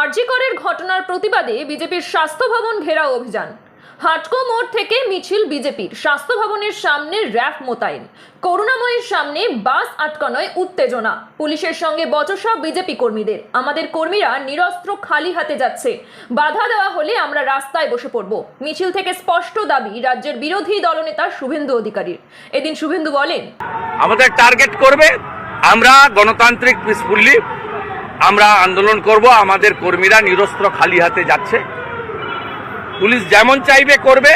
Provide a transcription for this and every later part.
আরজিকরের ঘটনার প্রতিবাদে বিজেপির স্বাস্থ্য ভবন ঘেরাও অভিযান। হাটকো মোড় থেকে মিছিল বিজেপির স্বাস্থ্য ভবনের সামনে র্যাফ মোতায়েন। করুণাময়ীর সামনে বাস আটকানোয় উত্তেজনা। পুলিশের সঙ্গে বচসা বিজেপি কর্মীদের। আমাদের কর্মীরা নিরস্ত্র খালি হাতে যাচ্ছে। বাধা দেওয়া হলে আমরা রাস্তায় বসে পড়ব। মিছিল থেকে স্পষ্ট দাবি রাজ্যের বিরোধী দলনেতা শুভেন্দু অধিকারীর। এদিন শুভেন্দু বলেন, আমাদের টার্গেট করবে। আমরা গণতান্ত্রিক পিসফুল্লি আমরা আন্দোলন করব আমাদের কর্মীরা নিরস্ত্র খালি হাতে যাচ্ছে। পুলিশ যেমন চাইবে করবে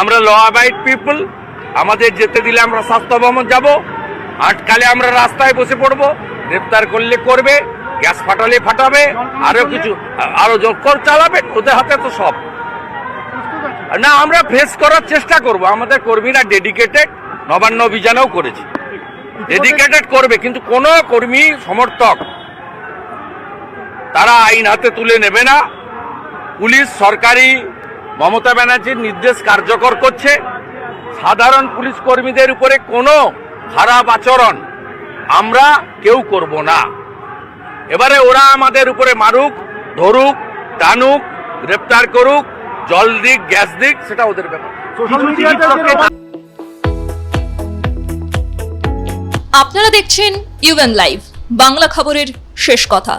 আমরা ল অ্যাবাইড পিপল আমাদের যেতে দিলে আমরা স্বাস্থ্য ভবন যাব আটকালে আমরা রাস্তায় বসে পড়ব গ্রেপ্তার করলে করবে গ্যাস ফাটালে ফাটাবে আরও কিছু আরও জোর চালাবে ওদের হাতে তো সব। না আমরা ফেস করার চেষ্টা করব আমাদের কর্মীরা ডেডিকেটেড নবান্ন অভিযানেও করেছে। ডেডিকেটেড করবে কিন্তু কোনো কর্মী সমর্থক তারা আইন হাতে তুলে নেবে না। পুলিশ সরকারি মমতা ব্যানার্জির নির্দেশ কার্যকর করছে। সাধারণ পুলিশ কর্মীদের উপরে কোনো খারাপ আচরণ আমরা কেউ করব না। এবারে ওরা আমাদের উপরে মারুক ধরুক টানুক গ্রেপ্তার করুক জল দিক গ্যাস দিক সেটা ওদের ব্যাপার। আপনারা দেখছেন ইউএন লাইভ বাংলা খবরের শেষ কথা।